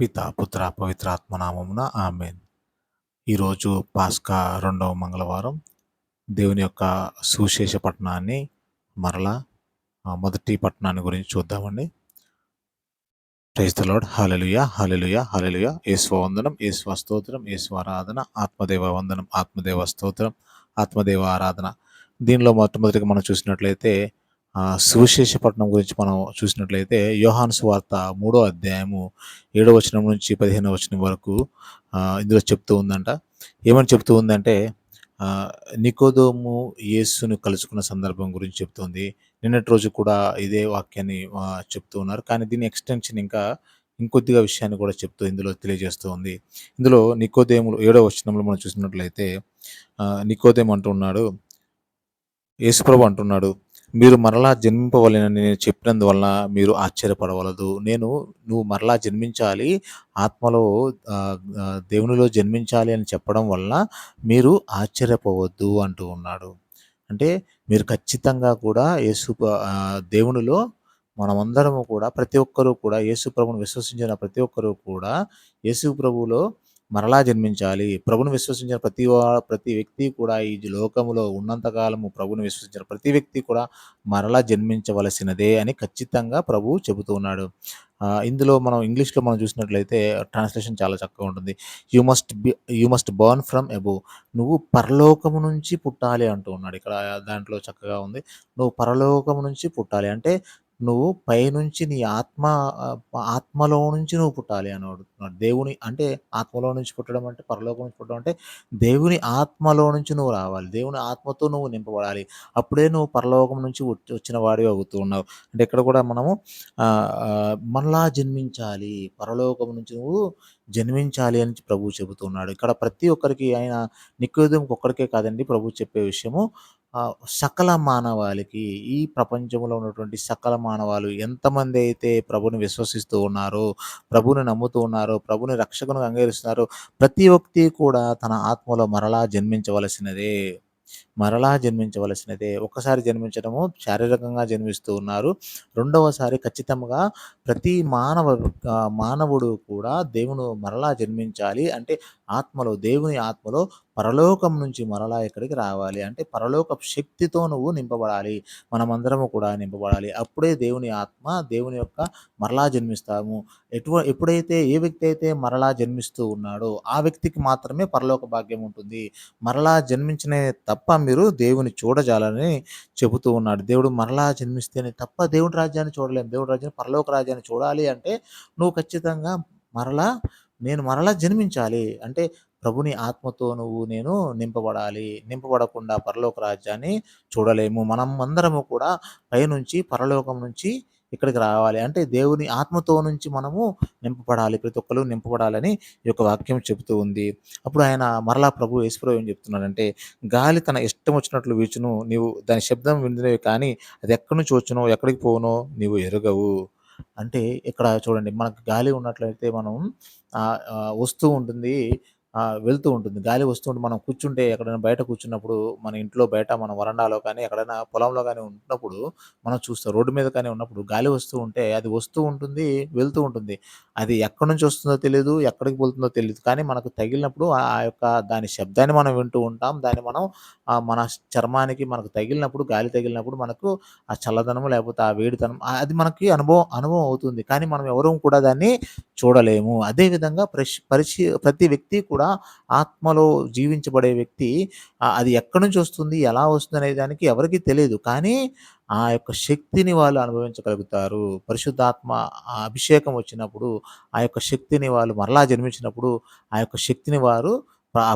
పిత పుత్ర పవిత్రాత్మనామమున ఆమెన్. ఈరోజు పాస్కా రెండవ మంగళవారం. దేవుని యొక్క సుశేష పట్టణాన్ని మరలా మొదటి పట్టణాన్ని గురించి చూద్దామండి. ప్రైజ్ హలలుయ హలలుయ హలలుయ ఏశ్వవందనం వందనం స్తోత్రం ఏస్వ ఆరాధన ఆత్మదేవ వందనం ఆత్మదేవ స్తోత్రం ఆత్మదేవ ఆరాధన. దీనిలో మొట్టమొదటిగా మనం చూసినట్లయితే సువిశేష పట్టణం గురించి మనం చూసినట్లయితే యోహాను సువార్త మూడో అధ్యాయము ఏడో వచనం నుంచి పదిహేనో వచనం వరకు ఇందులో చెప్తూ ఉందంట. ఏమని చెప్తూ ఉందంటే నికోదోము యేసును కలుసుకున్న సందర్భం గురించి చెప్తుంది. నిన్నటి రోజు కూడా ఇదే వాక్యాన్ని చెప్తూ ఉన్నారు. కానీ దీని ఎక్స్టెన్షన్ ఇంకా ఇంకొద్దిగా విషయాన్ని కూడా చెప్తూ ఇందులో తెలియజేస్తూ ఉంది. ఇందులో నికోదేములు ఏడో వచనంలో మనం చూసినట్లయితే నికోదేం అంటున్నాడు యేసుప్రభు అంటున్నాడు మీరు మరలా జన్మింపవలెనని నేను చెప్పినందువలన మీరు ఆశ్చర్యపడవలదు. నేను నువ్వు మరలా జన్మించాలి ఆత్మలో దేవునిలో జన్మించాలి అని చెప్పడం వలన మీరు ఆశ్చర్యపోవద్దు అంటూ ఉన్నాడు. అంటే మీరు ఖచ్చితంగా కూడా యేసు దేవునిలో మనమందరము కూడా ప్రతి ఒక్కరూ కూడా యేసు ప్రభుని విశ్వసించిన ప్రతి ఒక్కరూ కూడా యేసు ప్రభులో మరలా జన్మించాలి. ప్రభుని విశ్వసించిన ప్రతి ప్రతి వ్యక్తి కూడా ఈ లోకములో ఉన్నంతకాలము ప్రభుని విశ్వసించిన ప్రతి వ్యక్తి కూడా మరలా జన్మించవలసినదే అని ఖచ్చితంగా ప్రభు చెబుతూ ఉన్నాడు. ఇందులో మనం ఇంగ్లీష్లో మనం చూసినట్లయితే ట్రాన్స్లేషన్ చాలా చక్కగా ఉంటుంది. You must be you must born from above. నువ్వు పరలోకము నుంచి పుట్టాలి అంటూ ఉన్నాడు. ఇక్కడ దాంట్లో చక్కగా ఉంది. నువ్వు పరలోకము నుంచి పుట్టాలి. అంటే నువ్వు పైనుంచి నీ ఆత్మ ఆత్మలో నుంచి నువ్వు పుట్టాలి అని అడుగుతున్నాడు దేవుని అంటే ఆత్మలో నుంచి పుట్టడం అంటే పరలోకం నుంచి పుట్టడం అంటే దేవుని ఆత్మలో నుంచి నువ్వు రావాలి. దేవుని ఆత్మతో నువ్వు నింపబడాలి. అప్పుడే నువ్వు పరలోకం నుంచి వచ్చిన వాడివి అవుతూ ఉన్నావు. అంటే ఇక్కడ కూడా మనము మనలా జన్మించాలి. పరలోకం నుంచి నువ్వు జన్మించాలి అని ప్రభు చెబుతున్నాడు ఇక్కడ ప్రతి ఒక్కరికి ఆయన నికోదం ఒక్కరికే కాదండి. ప్రభు చెప్పే విషయము సకల మానవాళికి ఈ ప్రపంచంలో ఉన్నటువంటి సకల మానవాళు ఎంతమంది అయితే ప్రభుని విశ్వసిస్తూ ఉన్నారో ప్రభుని నమ్ముతూ ఉన్నారో ప్రభుని రక్షకును అంగీకరిస్తున్నారో ప్రతి ఒక్కటి కూడా తన ఆత్మలో మరలా జన్మించవలసినదే. మరలా జన్మించవలసినదే. ఒకసారి జన్మించడము శారీరకంగా జన్మిస్తూ ఉన్నారు. రెండవసారి ఖచ్చితంగా ప్రతి మానవ మానవుడు కూడా దేవుని మరలా జన్మించాలి. అంటే ఆత్మలో దేవుని ఆత్మలో పరలోకం నుంచి మరలా ఇక్కడికి రావాలి. అంటే పరలోక శక్తితో నువ్వు నింపబడాలి. మనమందరము కూడా నింపబడాలి. అప్పుడే దేవుని ఆత్మ దేవుని యొక్క మరలా జన్మిస్తాము. ఎటు ఎప్పుడైతే ఏ వ్యక్తి అయితే మరలా జన్మిస్తూ ఉన్నాడో ఆ వ్యక్తికి మాత్రమే పరలోక భాగ్యం ఉంటుంది. మరలా జన్మించిన తప్ప మీరు దేవుని చూడజాలని చెబుతూ ఉన్నాడు. దేవుడు మరలా జన్మిస్తేనే తప్ప దేవుడి రాజ్యాన్ని చూడలేము దేవుడి రాజ్యాన్ని పరలోక రాజ్యాన్ని చూడాలి అంటే నువ్వు ఖచ్చితంగా మరలా నేను మరలా జన్మించాలి. అంటే ప్రభుని ఆత్మతో నువ్వు నేను నింపబడాలి. నింపబడకుండా పరలోక రాజ్యాన్ని చూడలేము. మనం అందరము కూడా పైనుంచి పరలోకం నుంచి ఇక్కడికి రావాలి. అంటే దేవుని ఆత్మతో నుంచి మనము నింపబడాలి. ప్రతి ఒక్కరు నింపబడాలని ఈ యొక్క వాక్యం చెబుతూ ఉంది. అప్పుడు ఆయన మరలా ప్రభు యేసుప్రభు ఏం చెప్తున్నాడంటే గాలి తన ఇష్టం వచ్చినట్లు వీచును. నీవు దాని శబ్దం విందినవి కానీ అది ఎక్కడి నుంచి వచ్చునో ఎక్కడికి పోనో నీవు ఎరగవు. అంటే ఇక్కడ చూడండి మనకు గాలి ఉన్నట్లయితే మనం వస్తూ ఉంటుంది. వెళ్తూ ఉంటుంది. గాలి వస్తుంటే మనం కూర్చుంటే ఎక్కడైనా బయట కూర్చున్నప్పుడు మన ఇంట్లో బయట మన వరండాలో కానీ ఎక్కడైనా పొలంలో కానీ ఉన్నప్పుడు మనం చూస్తాం. రోడ్డు మీద కానీ ఉన్నప్పుడు గాలి వస్తూ ఉంటే అది వస్తూ ఉంటుంది వెళ్తూ ఉంటుంది. అది ఎక్కడి నుంచి వస్తుందో తెలియదు ఎక్కడికి వెళ్తుందో తెలియదు కానీ మనకు తగిలినప్పుడు ఆ యొక్క దాని శబ్దాన్ని మనం వింటూ ఉంటాం. దాన్ని మనం మన చర్మానికి మనకు తగిలినప్పుడు గాలి తగిలినప్పుడు మనకు ఆ చల్లదనం లేకపోతే ఆ వేడితనం అది మనకి అనుభవం అనుభవం అవుతుంది. కానీ మనం ఎవరూ కూడా దాన్ని చూడలేము. అదేవిధంగా ప్రతి పరిచి ప్రతి వ్యక్తి కూడా కూడా ఆత్మలో జీవించబడే వ్యక్తి అది ఎక్కడి నుంచి వస్తుంది ఎలా వస్తుంది అనే దానికి ఎవరికి తెలియదు కానీ ఆ యొక్క శక్తిని వాళ్ళు అనుభవించగలుగుతారు. పరిశుద్ధాత్మ అభిషేకం వచ్చినప్పుడు ఆ యొక్క శక్తిని వాళ్ళు మరలా జన్మించినప్పుడు ఆ యొక్క శక్తిని వారు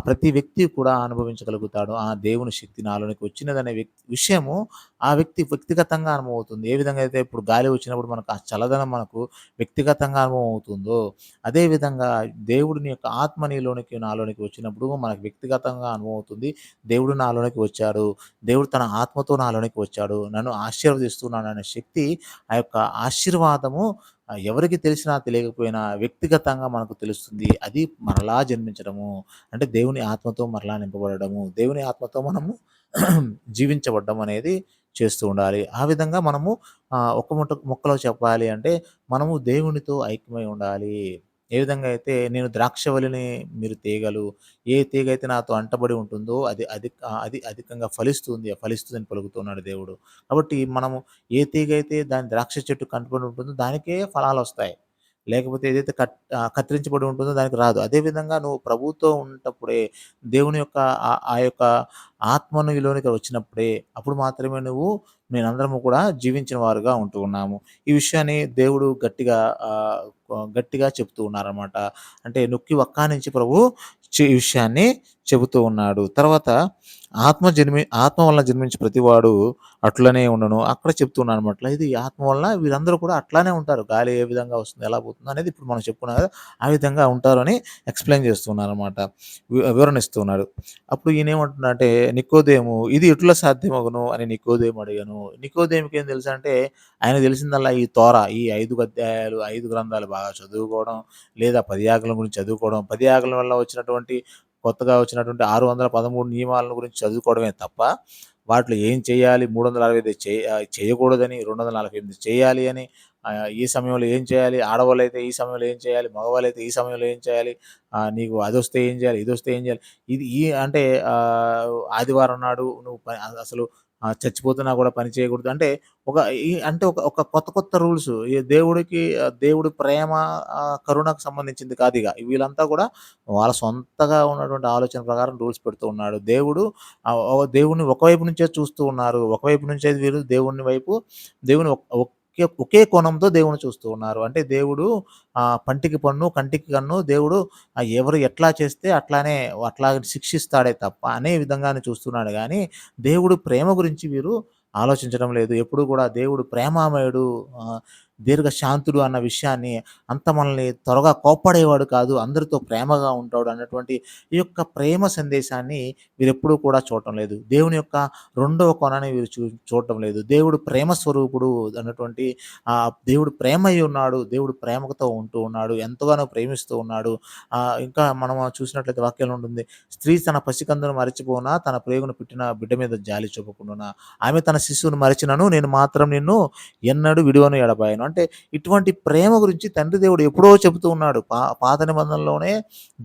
ప్రతి వ్యక్తి కూడా అనుభవించగలుగుతాడు. ఆ దేవుని శక్తి నాలోనికి వచ్చినదనే వ్యక్తి విషయము ఆ వ్యక్తి వ్యక్తిగతంగా అనుభవం అవుతుంది ఏ విధంగా అయితే ఇప్పుడు గాలి వచ్చినప్పుడు మనకు ఆ చల్లదనం మనకు వ్యక్తిగతంగా అనుభవం అవుతుందో అదేవిధంగా దేవుడిని యొక్క ఆత్మ నీలోనికి నాలోనికి వచ్చినప్పుడు మనకు వ్యక్తిగతంగా అనుభవం అవుతుంది. దేవుడు నాలోనికి వచ్చాడు. దేవుడు తన ఆత్మతో నాలోనికి వచ్చాడు. నన్ను ఆశీర్వదిస్తున్నాడు అనే శక్తి ఆ యొక్క ఆశీర్వాదము ఎవరికి తెలిసినా తెలియకపోయినా వ్యక్తిగతంగా మనకు తెలుస్తుంది. అది మరలా జన్మించడము. అంటే దేవుని ఆత్మతో మరలా నింపబడము దేవుని ఆత్మతో మనము జీవించబడ్డం అనేది చేస్తూ ఉండాలి. ఆ విధంగా మనము ఒక ముట్ట మొక్కలో చెప్పాలి అంటే మనము దేవునితో ఐక్యమై ఉండాలి. ఏ విధంగా అయితే నేను ద్రాక్షవల్లిని మీరు తీగలు, ఏ తీగ అయితే నాతో అంటబడి ఉంటుందో అది అధిక అది అధికంగా ఫలిస్తుంది, ఫలిస్తుందని పలుకుతున్నాడు దేవుడు. కాబట్టి మనము ఏ తీగ అయితే దాని ద్రాక్ష చెట్టు కంటబడి ఉంటుందో దానికే ఫలాలు వస్తాయి. లేకపోతే ఏదైతే కట్ కత్తిరించబడి ఉంటుందో దానికి రాదు. అదే విధంగా నువ్వు ప్రభువుతో ఉన్నప్పుడే దేవుని యొక్క ఆ యొక్క ఆత్మను విలువనికి వచ్చినప్పుడే అప్పుడు మాత్రమే నువ్వు మేమందరము కూడా జీవించిన వారుగా ఉంటూ ఉన్నాము. ఈ విషయాన్ని దేవుడు గట్టిగా గట్టిగా చెప్తూ ఉన్నారన్నమాట అంటే నొక్కి ఒక్క ప్రభువు ప్రభు విషయాన్ని చెబుతూ ఉన్నాడు. తర్వాత ఆత్మ జన్మి ఆత్మ వలన జన్మించి ప్రతివాడు అట్లనే ఉండను అక్కడ చెప్తున్నానన్నమాట. ఇది ఆత్మ వలన వీరందరూ కూడా అట్లానే ఉంటారు. గాలి ఏ విధంగా వస్తుంది, ఎలా పోతుంది అనేది ఇప్పుడు మనం చెప్పుకున్నాం కదా! ఆ విధంగా ఉంటారని ఎక్స్‌ప్లెయిన్ చేస్తున్నారన్నమాట. వి వివరణ ఇస్తున్నాడు అప్పుడు ఈయనేమంటున్నాడంటే నికోదేము ఇది ఎట్లా సాధ్యమగును అని నికోదేము అడిగాను. నికోదేమికి ఏం తెలుసంటే ఆయన తెలిసిందల్లా ఈ తోర, ఈ ఐదు అధ్యాయాలు, ఐదు గ్రంథాలు బాగా చదువుకోవడం, లేదా పది ఆకలం గురించి చదువుకోవడం, పది ఆకలం వల్ల వచ్చినటువంటి కొత్తగా వచ్చినటువంటి 613 నియమాలను గురించి చదువుకోవడమే తప్ప, వాటిలో ఏం చేయాలి, మూడు వందల అరవై ఐదు చేయకూడదని, 248 చేయాలి అని, ఈ సమయంలో ఏం చేయాలి, ఆడవాళ్ళైతే ఈ సమయంలో ఏం చేయాలి, మగవాళ్ళైతే ఈ సమయంలో ఏం చేయాలి, నీకు అది వస్తే ఏం చేయాలి, ఇది వస్తే ఏం చేయాలి, ఇది ఈ అంటే ఆదివారం నాడు నువ్వు అసలు చచ్చిపోతున్నా కూడా పని చేయకూడదు. అంటే ఒక ఈ అంటే ఒక ఒక కొత్త కొత్త రూల్స్ ఈ దేవుడికి దేవుడి ప్రేమ కరుణకు సంబంధించింది కాదు ఇక వీళ్ళంతా కూడా వాళ్ళ సొంతగా ఉన్నటువంటి ఆలోచన ప్రకారం రూల్స్ పెడుతూ ఉన్నాడు. దేవుడు దేవుడిని ఒకవైపు నుంచే చూస్తూ ఉన్నారు. ఒకవైపు నుంచే వీళ్ళు దేవుని వైపు దేవుని ఒకే ఒకే కోణంతో దేవుని చూస్తూ ఉన్నారు. అంటే దేవుడు పంటికి పన్ను, కంటికి కన్ను దేవుడు ఎవరు ఎట్లా చేస్తే అట్లానే అట్లా శిక్షిస్తాడే తప్ప అనే విధంగానే చూస్తున్నాడు కానీ దేవుడు ప్రేమ గురించి వీరు ఆలోచించడం లేదు. ఎప్పుడు కూడా దేవుడు ప్రేమామయుడు దీర్ఘశాంతుడు అన్న విషయాన్ని అంత మనల్ని త్వరగా కోప్పడేవాడు కాదు. అందరితో ప్రేమగా ఉంటాడు అన్నటువంటి ఈ యొక్క ప్రేమ సందేశాన్ని వీరెప్పుడూ కూడా చూడటం లేదు. దేవుని యొక్క రెండవ కోణాన్ని వీరు చూ చూడటం లేదు. దేవుడు ప్రేమ స్వరూపుడు అన్నటువంటి ఆ దేవుడు అయి ఉన్నాడు. దేవుడు ప్రేమతో ఉంటూ ఉన్నాడు. ఎంతగానో ప్రేమిస్తూ ఉన్నాడు. ఇంకా మనం చూసినట్లయితే వాక్యం ఉంటుంది. స్త్రీ తన పసికందును మరచిపోనా, తన ప్రేగున పుట్టిన బిడ్డ మీద జాలి చూపకుండా ఆమె తన శిశువును మరచినను నేను మాత్రం నిన్ను ఎన్నడూ విడువను ఎడబాయను. అంటే ఇటువంటి ప్రేమ గురించి తండ్రి దేవుడు ఎప్పుడో చెబుతూ ఉన్నాడు. పా పాత నిబంధనలోనే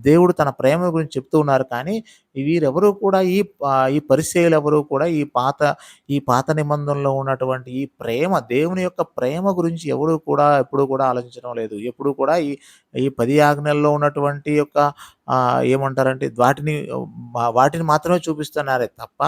దేవుడు తన ప్రేమ గురించి చెప్తూ ఉన్నారు. కానీ వీరెవరు కూడా ఈ ఈ ఈ పరిసయ్యులెవరు కూడా ఈ పాత ఈ పాత నిబంధనలో ఉన్నటువంటి ఈ ప్రేమ దేవుని యొక్క ప్రేమ గురించి ఎవరు కూడా ఎప్పుడూ కూడా ఆలోచించడం లేదు. ఎప్పుడూ కూడా ఈ ఈ పది ఆజ్ఞల్లో ఉన్నటువంటి యొక్క ఏమంటారంటే వాటిని వాటిని మాత్రమే చూపిస్తున్నారే తప్ప,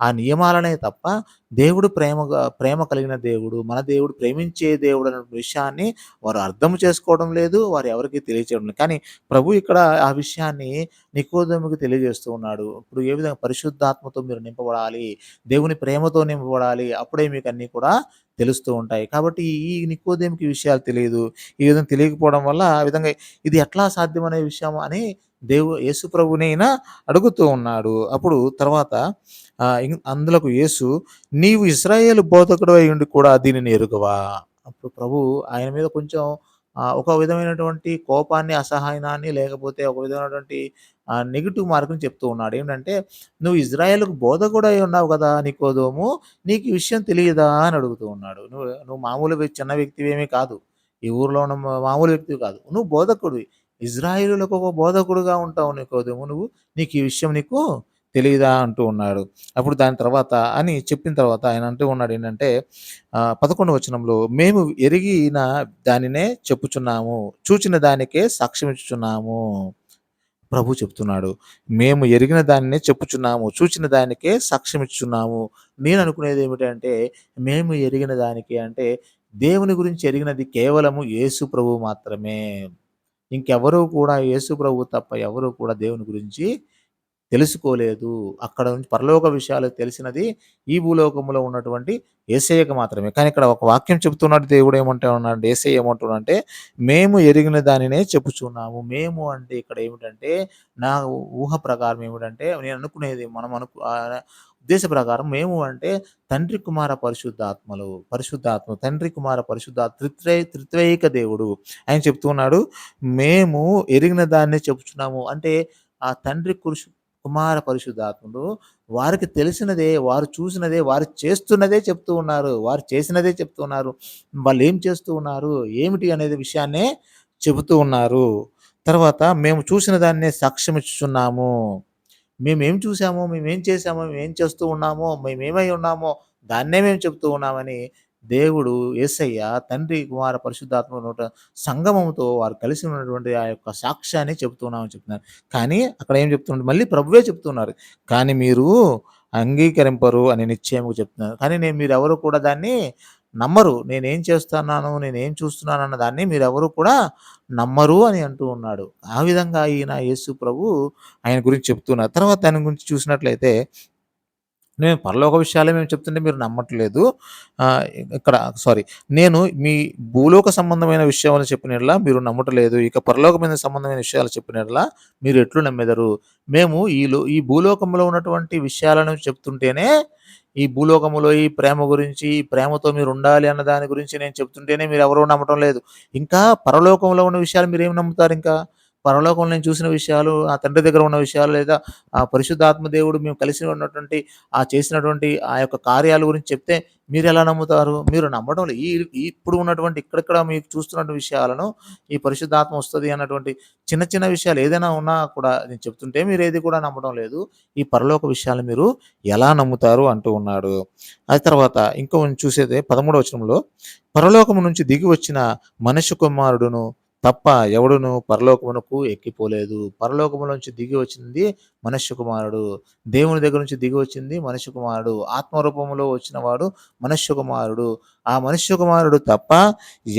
ఆ నియమాలనే తప్ప దేవుడు ప్రేమ ప్రేమ కలిగిన దేవుడు, మన దేవుడు ప్రేమించే దేవుడు అనే విషయాన్ని వారు అర్థం చేసుకోవడం లేదు. వారు ఎవరికీ తెలియచేయడం లేదు. కానీ ప్రభు ఇక్కడ ఆ విషయాన్ని నికోదముకి తెలియజేస్తూ ఉన్నాడు. ఇప్పుడు ఏ విధంగా పరిశుద్ధాత్మతో మీరు నింపబడాలి. దేవుని ప్రేమతో నింపబడాలి. అప్పుడే మీకు అన్నీ కూడా తెలుస్తూ ఉంటాయి. కాబట్టి ఈ నికోదేమికి విషయాలు తెలియదు ఈ విధంగా తెలియకపోవడం వల్ల ఆ విధంగా ఇది ఎట్లా సాధ్యమనే విషయం అని దేవు యేసు ప్రభునైనా అడుగుతూ ఉన్నాడు. అప్పుడు తర్వాత అందులకు యేసు "నీవు ఇశ్రాయేలు బోధకుడవై ఉండి కూడా దీనిని ఎరుగవా?" అప్పుడు ప్రభు ఆయన మీద కొంచెం ఒక విధమైనటువంటి కోపాన్ని, అసహనాన్ని లేకపోతే ఒక విధమైనటువంటి ఆహ్, నెగెటివ్ చెప్తూ ఉన్నాడు. ఏంటంటే "నువ్వు ఇజ్రాయేలుకు బోధకుడై ఉన్నావు కదా నీకోదోము. నీకు ఈ విషయం తెలియదా?" అని అడుగుతూ ఉన్నాడు. నువ్వు నువ్వు మామూలు వ్య చిన్న వ్యక్తివేమీ కాదు. ఈ ఊర్లో ఉన్న మా మామూలు వ్యక్తివి కాదు. నువ్వు బోధకుడివి. ఇజ్రాయేలీయులకు ఒక బోధకుడుగా ఉంటావు నికోదేము నువ్వు. నీకు ఈ విషయం నీకు తెలియదా అంటూ ఉన్నాడు. అప్పుడు దాని తర్వాత అని చెప్పిన తర్వాత ఆయన అంటూ ఉన్నాడు ఏంటంటే పదకొండు వచనంలో "మేము ఎరిగిన దానినే చెప్పుచున్నాము. చూచిన దానికే సాక్ష్యమిచ్చుచున్నాము." ప్రభు చెప్తున్నాడు. "మేము ఎరిగిన దానినే చెప్పుచున్నాము. చూచిన దానికే సాక్ష్యమిచ్చుచున్నాము." నేను అనుకునేది ఏమిటంటే మేము ఎరిగిన దానికి అంటే దేవుని గురించి ఎరిగినది కేవలము యేసు ప్రభు మాత్రమే. ఇంకెవరూ కూడా యేసు ప్రభు తప్ప ఎవరు కూడా దేవుని గురించి తెలుసుకోలేదు. అక్కడ నుంచి పరలోక విషయాలు తెలిసినది ఈ భూలోకంలో ఉన్నటువంటి ఏసయ్యకు మాత్రమే. కానీ ఇక్కడ ఒక వాక్యం చెబుతున్నట్టు దేవుడు ఏమంటా ఉన్నాడంటే యేసయ్య ఏమంటున్నాడంటే "మేము ఎరిగిన దానినే చెప్పుచున్నాము." మేము అంటే ఇక్కడ ఏమిటంటే నా ఊహ ప్రకారం ఏమిటంటే నేను అనుకునేది మనం అనుకు ఉద్దేశ ప్రకారం మేము అంటే తండ్రి, కుమార, పరిశుద్ధాత్మలు. పరిశుద్ధాత్మ తండ్రి, కుమార, పరిశుద్ధ త్రిత్రై త్రిత్వైక దేవుడు. ఆయన చెప్తున్నాడు "మేము ఎరిగిన దాన్నే చెప్పుచున్నాము." అంటే ఆ తండ్రి, కురుషు కుమార, పరిశుద్ధాత్ముడు వారికి తెలిసినదే, వారు చూసినదే, వారు చేస్తున్నదే చెప్తూ ఉన్నారు. వారు చేసినదే చెప్తూ ఉన్నారు. ఏం చేస్తూ ఉన్నారు? ఏమిటి అనేది విషయాన్నే చెబుతూ ఉన్నారు. తర్వాత మేము చూసిన దాన్నే సాక్ష్యమిచ్చుచున్నాము. మేమేం చూసామో, మేమేం చేశామో, మేమేం చేస్తూ ఉన్నామో, మేమేమై ఉన్నామో దాన్నే మేము చెప్తూ ఉన్నామని దేవుడు యేసయ్య తండ్రి, కుమార, పరిశుద్ధాత్మ నోట వారు కలిసి ఉన్నటువంటి ఆ యొక్క సాక్ష్యాన్ని చెప్తున్నామని చెప్తున్నారు. కానీ అక్కడ ఏం చెప్తున్నారు మళ్ళీ ప్రభువే చెప్తున్నారు. కానీ మీరు అంగీకరింపరు అని నిశ్చయముగా చెప్తున్నారు. కానీ నేను మీరెవరు కూడా దాన్ని నమ్మరు. నేనేం చేస్తున్నాను, నేనేం చూస్తున్నానన్న దాన్ని మీరెవరు కూడా నమ్మరు అని అంటూ ఉన్నాడు. ఆ విధంగా ఈయన యేసు ప్రభు ఆయన గురించి చెప్తున్నారు. తర్వాత ఆయన గురించి చూసినట్లయితే నేను పరలోక విషయాలే మేము చెప్తుంటే మీరు నమ్మట్లేదు. ఇక్కడ సారీ నేను మీ భూలోక సంబంధమైన విషయాలు చెప్పినట్లా మీరు నమ్మటలేదు ఇక పరలోకమైన సంబంధమైన విషయాలు చెప్పినట్లా మీరు ఎట్లు నమ్మెదరు? మేము ఈ లో ఈ భూలోకంలో ఉన్నటువంటి విషయాలను చెప్తుంటేనే ఈ భూలోకములో ఈ ప్రేమ గురించి, ఈ ప్రేమతో మీరు ఉండాలి అన్న దాని గురించి నేను చెప్తుంటేనే మీరు ఎవరూ నమ్మటం లేదు. ఇంకా పరలోకంలో ఉన్న విషయాలు మీరేం నమ్ముతారు ఇంకా పరలోకం నేను చూసిన విషయాలు, ఆ తండ్రి దగ్గర ఉన్న విషయాలు లేదా ఆ పరిశుద్ధాత్మ దేవుడు మేము కలిసి ఉన్నటువంటి ఆ చేసినటువంటి ఆ యొక్క కార్యాల గురించి చెప్తే మీరు ఎలా నమ్ముతారు? మీరు నమ్మడం లే. ఈ ఇప్పుడు ఉన్నటువంటి ఇక్కడిక్కడ మీకు చూస్తున్నటువంటి విషయాలను ఈ పరిశుద్ధాత్మ వస్తది అన్నటువంటి చిన్న చిన్న విషయాలు ఏదైనా ఉన్నా కూడా నేను చెప్తుంటే మీరు ఏది కూడా నమ్మడం లేదు. ఈ పరలోక విషయాలు మీరు ఎలా నమ్ముతారు అంటూ ఉన్నాడు. ఆ తర్వాత ఇంకో చూసేది 13వ వచనంలో పరలోకము నుంచి దిగి వచ్చిన మనిషి కుమారుడును తప్ప ఎవడును పరలోకమునకు ఎక్కిపోలేదు. పరలోకములోంచి దిగి వచ్చింది మనుష్య కుమారుడు. దేవుని దగ్గర నుంచి దిగి వచ్చింది మనుష్య కుమారుడు. ఆత్మ రూపంలో వచ్చినవాడు మనుష్య కుమారుడు. ఆ మనుష్య కుమారుడు తప్ప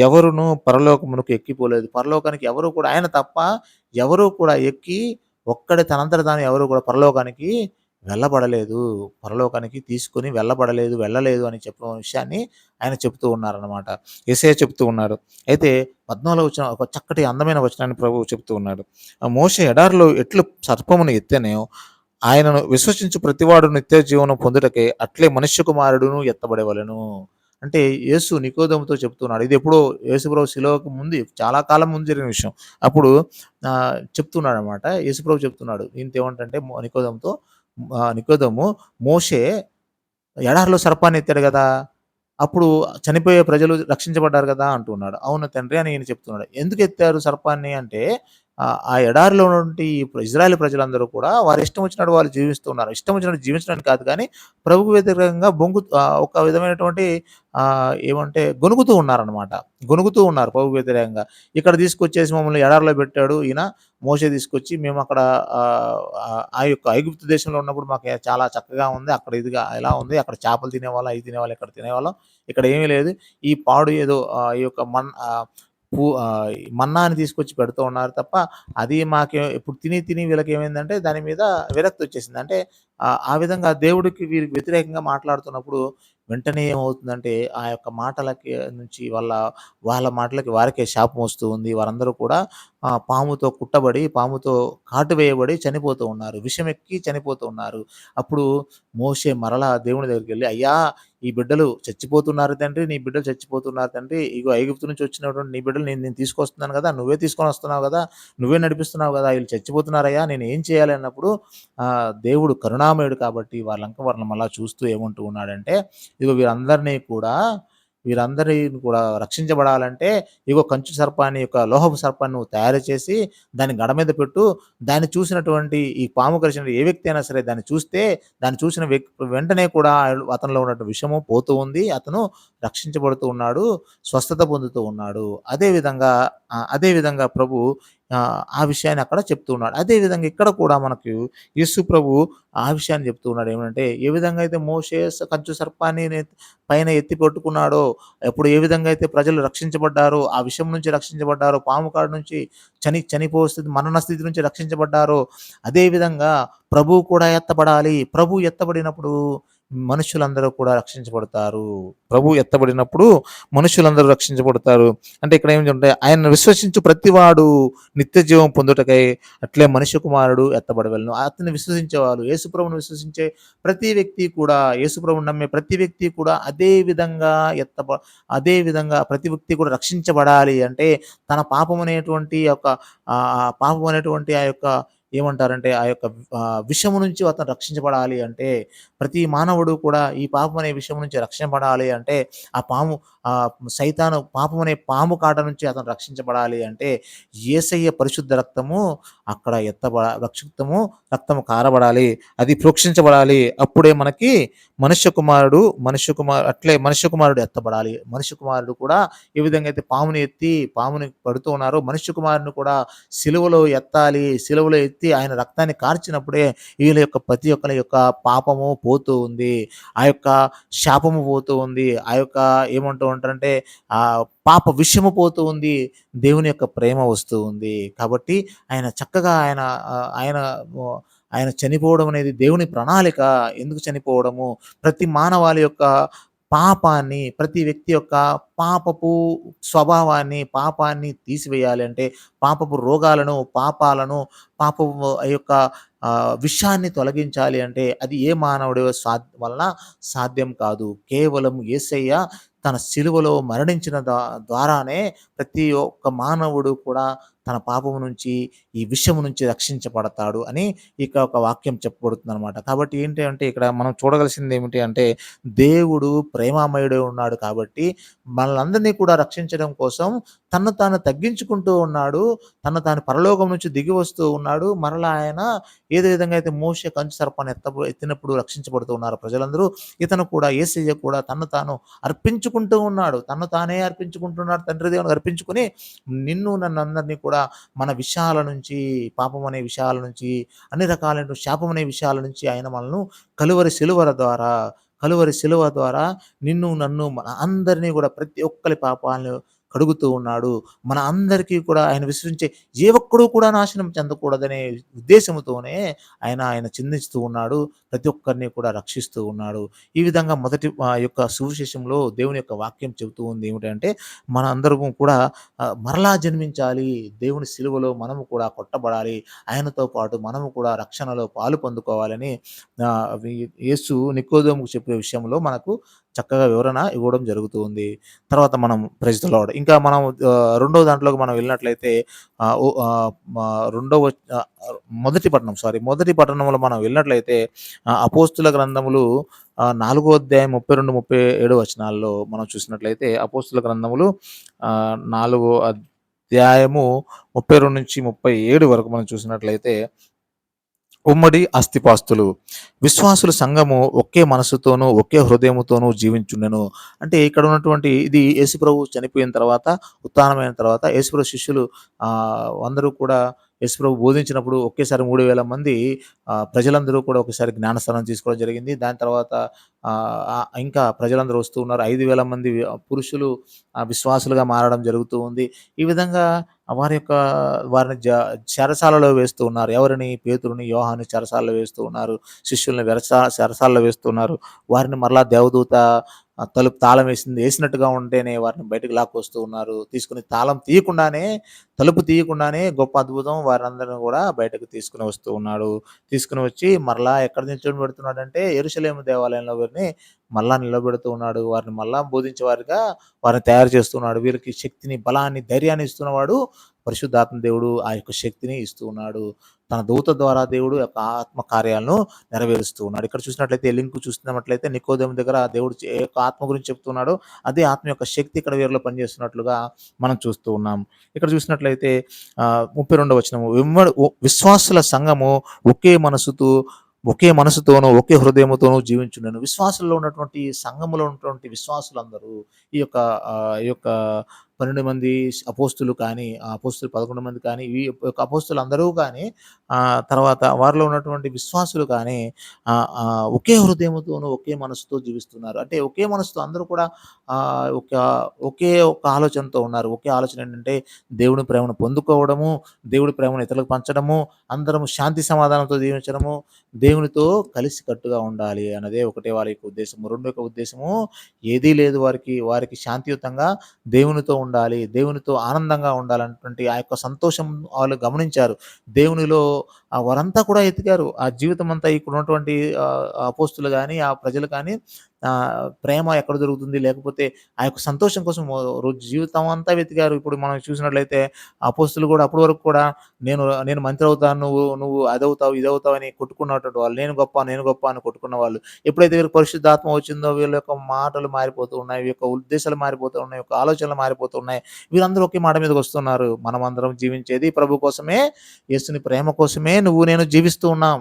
ఎవరును పరలోకమునకు ఎక్కిపోలేదు. పరలోకానికి ఎవరు కూడా ఆయన తప్ప ఎవరు కూడా ఎక్కి ఒక్కడే తనంతట తాను ఎవరు కూడా పరలోకానికి వెళ్ళబడలేదు. పరలోకానికి తీసుకొని వెళ్ళబడలేదు, వెళ్ళలేదు అని చెప్పిన విషయాన్ని ఆయన చెప్తూ ఉన్నారనమాట. ఎసే చెప్తూ ఉన్నాడు. అయితే 14వ వచ్చిన ఒక చక్కటి అందమైన వచనాన్ని ప్రభువు చెప్తూ ఉన్నాడు. ఆ ఎడారిలో ఎట్లు సర్పమును ఎత్తేనే ఆయనను విశ్వసించు ప్రతివాడు నిత్య జీవనం పొందుటకే అట్లే మనుష్య కుమారుడును ఎత్తబడేవలను అంటే యేసు నికోదేముతో చెప్తున్నాడు. ఇది ఎప్పుడో యేసుప్రభు శిలోకి ముందు చాలా కాలం ముందు జరిగిన విషయం. అప్పుడు చెప్తున్నాడు అనమాట యేసుప్రభు చెప్తున్నాడు. ఇంతేమంటే మొ నికోదము మోషే ఎడారిలో సర్పాన్ని ఎత్తాడు కదా అప్పుడు చనిపోయే ప్రజలు రక్షించబడ్డారు కదా అంటున్నాడు. అవును తండ్రి అని ఈయన చెప్తున్నాడు. ఎందుకు ఎత్తారు సర్పాన్ని అంటే ఆ ఎడారిలో ఉన్నటువంటి ఇజ్రాయల్ ప్రజలందరూ కూడా వారి ఇష్టం వచ్చినట్టు వాళ్ళు జీవిస్తున్నారు ఇష్టం వచ్చినట్టు జీవించడానికి కాదు కానీ ప్రభుకు వ్యతిరేకంగా బొంగు ఒక విధమైనటువంటి ఏమంటే గొనుగుతూ ఉన్నారనమాట. గొనుగుతూ ఉన్నారు ప్రభువుకు వ్యతిరేకంగా. ఇక్కడ తీసుకొచ్చేసి మమ్మల్ని ఎడారిలో పెట్టాడు ఈయన. మోసే తీసుకొచ్చి మేము అక్కడ ఆ యొక్క ఐగుప్తు దేశంలో ఉన్నప్పుడు మాకు చాలా చక్కగా ఉంది. అక్కడ ఇదిగా ఇలా ఉంది. అక్కడ చేపలు తినేవాళ్ళం, అవి తినేవాళ్ళం, ఇక్కడ తినేవాళ్ళం. ఇక్కడ ఏమీ లేదు. ఈ పాడు ఏదో ఈ యొక్క మన్ పూ మన్నాని తీసుకొచ్చి పెడుతూ ఉన్నారు తప్ప అది మాకే ఇప్పుడు తిని తిని వీళ్ళకేమైందంటే దాని మీద విరక్తి వచ్చేసింది. అంటే ఆ విధంగా దేవుడికి వీరికి వ్యతిరేకంగా మాట్లాడుతున్నప్పుడు వెంటనే ఏమవుతుందంటే ఆ యొక్క మాటలకి నుంచి వాళ్ళ వాళ్ళ మాటలకి వారికే శాపం వస్తూ ఉంది. వారందరూ కూడా ఆహ్, పాముతో కుట్టబడి, పాముతో కాటు వేయబడి చనిపోతూ ఉన్నారు. విషమెక్కి చనిపోతూ ఉన్నారు. అప్పుడు మోషే మరలా దేవుని దగ్గరికెళ్ళి అయ్యా! ఈ బిడ్డలు చచ్చిపోతున్నారు తండ్రి. నీ బిడ్డలు చచ్చిపోతున్నారు తండ్రి. ఇగో ఐగుప్తు నుంచి వచ్చినటువంటి నీ బిడ్డలు నేను నేను తీసుకొస్తున్నాను కదా నువ్వే తీసుకొని వస్తున్నావు కదా నువ్వే నడిపిస్తున్నావు కదా ఈళ్ళు చచ్చిపోతున్నారయ్యా! నేను ఏం చేయాలి అన్నప్పుడు ఆహ్, దేవుడు కరుణామయుడు కాబట్టి వాళ్ళంక వాళ్ళని మళ్ళా చూస్తూ ఏమంటూ ఉన్నాడంటే ఇదిగో వీరందరినీ కూడా వీరందరిని కూడా రక్షించబడాలంటే ఇగో కంచు సర్పాన్ని యొక్క లోహపు సర్పాన్ని నువ్వు తయారు చేసి దాన్ని గడ మీద పెట్టు. దాన్ని చూసినటువంటి ఈ పాము కరిచిన ఏ వ్యక్తి అయినా సరే దాన్ని చూస్తే దాన్ని చూసిన వ్యక్తి వెంటనే కూడా అతనిలో ఉన్నటువంటి విషము పోతూ ఉంది. అతను రక్షించబడుతూ ఉన్నాడు. స్వస్థత పొందుతూ ఉన్నాడు. అదేవిధంగా అదేవిధంగా ప్రభు ఆ విషయాన్ని అక్కడ చెప్తూ ఉన్నాడు. అదే విధంగా ఇక్కడ కూడా మనకు యేసు ప్రభు ఆ విషయాన్ని చెప్తూ ఉన్నాడు. ఏమంటే ఏ విధంగా అయితే మోసే కంచు సర్పాన్ని పైన ఎత్తి పట్టుకున్నాడో, ఎప్పుడు ఏ విధంగా అయితే ప్రజలు రక్షించబడ్డారో, ఆ విషయం నుంచి రక్షించబడ్డారో, పాము కాడు నుంచి చని చనిపో స్థితి మరణ స్థితి నుంచి రక్షించబడ్డారో, అదే విధంగా ప్రభువు కూడా ఎత్తబడాలి. ప్రభు ఎత్తబడినప్పుడు మనుషులందరూ కూడా రక్షించబడతారు. ప్రభువు ఎత్తబడినప్పుడు మనుషులందరూ రక్షించబడతారు. అంటే ఇక్కడ ఏమిటంటే ఆయనను విశ్వసించు ప్రతివాడు నిత్య జీవం పొందుటకై అట్లే మనుష్య కుమారుడు ఎత్తబడవలను అతన్ని విశ్వసించేవారు యేసుప్రభువును విశ్వసించే ప్రతి వ్యక్తి కూడా యేసుప్రభువుని నమ్మే ప్రతి వ్యక్తి కూడా అదే విధంగా ఎత్తబ అదే విధంగా ప్రతి వ్యక్తి కూడా రక్షించబడాలి. అంటే తన పాపం అనేటువంటి యొక్క పాపం అనేటువంటి ఆ యొక్క ఏమంటారంటే ఆ యొక్క విషము నుంచి అతను రక్షించబడాలి అంటే ప్రతి మానవుడు కూడా ఈ పాపం అనే విషయం నుంచి రక్షించబడాలి అంటే ఆ పాము ఆ సైతాను పాపం అనే పాము కాట నుంచి అతను రక్షించబడాలి అంటే యేసయ్య పరిశుద్ధ రక్తము అక్కడ ఎత్తబడ రక్షితము రక్తము కారబడాలి. అది ప్రోక్షించబడాలి. అప్పుడే మనకి మనుష్య కుమారుడు మనుష్య కుమారు అట్లే మనుష్య కుమారుడు ఎత్తబడాలి. మనుష్య కుమారుడు కూడా ఏ విధంగా అయితే పాముని ఎత్తి పాముని పడుతూ ఉన్నారో మనుష్య కుమారుని కూడా సిలువలో ఎత్తాలి. సిలువలో ఎత్తి ఆయన రక్తాన్ని కార్చినప్పుడే వీళ్ళ యొక్క ప్రతి ఒక్కరి యొక్క పాపము పోతూ ఉంది. ఆ యొక్క శాపము పోతూ ఉంది. ఆ యొక్క ఏమంటూ ఉంటారంటే ఆ పాప విషయము పోతూ ఉంది. దేవుని యొక్క ప్రేమ వస్తూ ఉంది. కాబట్టి ఆయన చక్కగా ఆయన ఆయన ఆయన చనిపోవడం అనేది దేవుని ప్రణాళిక. ఎందుకు చనిపోవడము? ప్రతి మానవాళి యొక్క పాపాన్ని, ప్రతి వ్యక్తి యొక్క పాపపు స్వభావాన్ని, పాపాన్ని తీసివేయాలి అంటే, పాపపు రోగాలను, పాపాలను, పాపపు ఆ యొక్క విషయాన్ని విషాన్ని తొలగించాలి అంటే, అది ఏ మానవుడి సా వలన సాధ్యం కాదు. కేవలం యేసయ్య తన సిలువలో మరణించిన ద్వారానే ప్రతి ఒక్క మానవుడు కూడా తన పాపము నుంచి, ఈ విషము నుంచి రక్షించబడతాడు అని ఇక ఒక వాక్యం చెప్పబడుతుందనమాట. కాబట్టి ఏంటి అంటే ఇక్కడ మనం చూడవలసింది ఏమిటి అంటే, దేవుడు ప్రేమామయుడే ఉన్నాడు కాబట్టి, మనలందరినీ కూడా రక్షించడం కోసం తను తాను తగ్గించుకుంటూ ఉన్నాడు. తను తాను పరలోకం నుంచి దిగి వస్తూ ఉన్నాడు. మరలా ఆయన ఏదే విధంగా అయితే మోషే కంచు సర్పాన్ని ఎత్త ఎత్తినప్పుడు రక్షించబడుతూ ఉన్నారు ప్రజలందరూ, ఇతను కూడా ఏసయ్య కూడా తను తాను అర్పించుకుంటూ ఉన్నాడు. తను తానే అర్పించుకుంటున్నాడు. తండ్రి దేవుని అర్పించుకొని, నిన్ను నన్నందరినీ కూడా మన విషయాల నుంచి, పాపం అనే విషయాల నుంచి, అన్ని రకాలైన శాపం అనే విషయాల నుంచి ఆయన మనల్ని కలువరి సిలువల ద్వారా, కలువరి సిలువ ద్వారా నిన్ను, నన్ను మన అందరిని కూడా ప్రతి ఒక్కరి పాపాలను కడుగుతూ ఉన్నాడు. మన అందరికీ కూడా ఆయన విశ్వసించే ఏ ఒక్కడు కూడా నాశనం చెందకూడదనే ఉద్దేశంతోనే ఆయన, ఆయన చిందిస్తూ ఉన్నాడు. ప్రతి ఒక్కరిని కూడా రక్షిస్తూ ఉన్నాడు. ఈ విధంగా మొదటి యొక్క సువిశేషంలో దేవుని యొక్క వాక్యం చెబుతూ ఉంది ఏమిటంటే, మన అందరము కూడా మరలా జన్మించాలి. దేవుని సిలువలో మనము కూడా కొట్టబడాలి. ఆయనతో పాటు మనము కూడా రక్షణలో పాలు పొందుకోవాలని యేసు నికోదోముకు చెప్పే విషయంలో మనకు చక్కగా వివరణ ఇవ్వడం జరుగుతుంది. తర్వాత మనం ప్రైజ్ ద ఇంకా మనం రెండవ రెండో దాంట్లోకి మనం వెళ్ళినట్లయితే రెండవ మొదటి పట్టణం సారీ మొదటి పట్టణంలో మనం వెళ్ళినట్లయితే అపోస్తుల గ్రంథములు నాలుగో అధ్యాయం 32, 37 వచనాల్లో మనం చూసినట్లయితే అపోస్తుల గ్రంథములు నాలుగో అధ్యాయము 32-37 వరకు మనం చూసినట్లయితే ఉమ్మడి ఆస్తిపాస్తులు. విశ్వాసుల సంఘము ఒకే మనసుతోనూ ఒకే హృదయముతోనూ జీవించుండెను. అంటే ఇక్కడ ఉన్నటువంటి ఇది యేసుప్రభు చనిపోయిన తర్వాత, ఉత్థానమైన తర్వాత యేసుప్రభు శిష్యులు అందరూ కూడా యశ్వ్రభు బోధించినప్పుడు ఒకేసారి మూడు వేల మంది ప్రజలందరూ కూడా ఒకసారి జ్ఞానస్థానం తీసుకోవడం జరిగింది. దాని తర్వాత ఇంకా ప్రజలందరూ వస్తూ ఉన్నారు. ఐదు వేల మంది పురుషులు విశ్వాసులుగా మారడం జరుగుతూ ఉంది. ఈ విధంగా వారి యొక్క వారిని జ చెరసాలలో వేస్తూ ఉన్నారు. ఎవరిని? పేతురుని, యోహాన్ని చెరసాలలో వేస్తూ ఉన్నారు. శిష్యుల్ని వెరసా చెరసాలలో వేస్తూ ఉన్నారు. వారిని మరలా దేవదూత తలుపు తాళం వేసింది వేసినట్టుగా ఉంటేనే వారిని బయటకు లాక్కొస్తూ ఉన్నారు. తీసుకుని తాళం తీయకుండానే, తలుపు తీయకుండానే గొప్ప అద్భుతం వారందరిని కూడా బయటకు తీసుకొని వస్తూ ఉన్నాడు. తీసుకుని వచ్చి మరలా ఎక్కడ నిల్చోబెడుతున్నాడంటే ఎరుసలేము దేవాలయంలో వీరిని మళ్ళా నిలబెడుతూ ఉన్నాడు. వారిని మళ్ళా బోధించే వారిగా వారిని తయారు చేస్తున్నాడు. వీరికి శక్తిని, బలాన్ని, ధైర్యాన్ని ఇస్తున్నవాడు పరిశుద్ధాత్మ దేవుడు ఆ యొక్క శక్తిని ఇస్తూ ఉన్నాడు. తన దూత ద్వారా దేవుడు యొక్క ఆత్మ కార్యాలను నెరవేరుస్తూ ఉన్నాడు. ఇక్కడ చూసినట్లయితే లింక్ చూస్తున్నట్లయితే నికోదేమ దగ్గర దేవుడు యొక్క ఆత్మ గురించి చెప్తున్నాడు అదే ఆత్మ యొక్క శక్తి ఇక్కడ వీరిలో పనిచేస్తున్నట్లుగా మనం చూస్తూ ఉన్నాం. ఇక్కడ చూసినట్లయితే ముప్పై రెండవ వచనము విశ్వాసుల సంఘము ఒకే మనసుతో ఒకే మనసుతోనూ, ఒకే హృదయముతోనూ జీవించున్నాను విశ్వాసంలో ఉన్నటువంటి సంఘములో ఉన్నటువంటి విశ్వాసులందరూ ఈ యొక్క ఈ యొక్క 12 మంది అపోస్తులు కానీ, ఆ అపోస్తులు 11 మంది కానీ, ఈ యొక్క అపోస్తులందరూ కానీ తర్వాత వారిలో ఉన్నటువంటి విశ్వాసులు కానీ ఒకే హృదయముతోనూ, ఒకే మనసుతో జీవిస్తున్నారు. అంటే ఒకే మనసుతో అందరూ కూడా ఒక ఒకే ఒక ఆలోచనతో ఉన్నారు. ఒకే ఆలోచన ఏంటంటే దేవుని ప్రేమను పొందుకోవడము, దేవుడి ప్రేమను ఇతరులకు పంచడము, అందరము శాంతి సమాధానంతో జీవించడము, దేవునితో కలిసికట్టుగా ఉండాలి అన్నదే ఒకటే వారి యొక్క ఉద్దేశము. రెండో యొక్క ఉద్దేశము ఏదీ లేదు వారికి. వారికి శాంతియుతంగా దేవునితో ఉండాలి. దేవునితో ఆనందంగా ఉండాలన్నటువంటి ఆ యొక్క సంతోషం వాళ్ళు గమనించారు. దేవునిలో ఆ వారంతా కూడా ఎతికారు. ఆ జీవితం అంతా ఇక్కడ ఉన్నటువంటి ఆ అపోస్తులు కానీ ఆ ప్రజలు కానీ ప్రేమ ఎక్కడ దొరుకుతుంది? లేకపోతే ఆ యొక్క సంతోషం కోసం రోజు జీవితం అంతా వెతికారు. ఇప్పుడు మనం చూసినట్లయితే అపోస్తులు కూడా అప్పటి వరకు కూడా నేను నేను మంత్రి అవుతాను. నువ్వు నువ్వు అదవుతావు, ఇదవుతావు అని కొట్టుకున్నటువంటి వాళ్ళు. నేను గొప్ప, నేను గొప్ప అని కొట్టుకున్న వాళ్ళు. ఎప్పుడైతే వీరికి పరిశుద్ధాత్మ వచ్చిందో వీళ్ళ యొక్క మాటలు మారిపోతూ ఉన్నాయి. వీళ్ళ యొక్క ఉద్దేశాలు మారిపోతూ ఉన్నాయి. యొక్క ఆలోచనలు మారిపోతూ ఉన్నాయి. వీళ్ళందరూ ఒకే మాట మీదకొస్తున్నారు. మనమందరం జీవించేది ప్రభు కోసమే, యేసుని ప్రేమ కోసమే నువ్వు నేను జీవిస్తూ ఉన్నాం.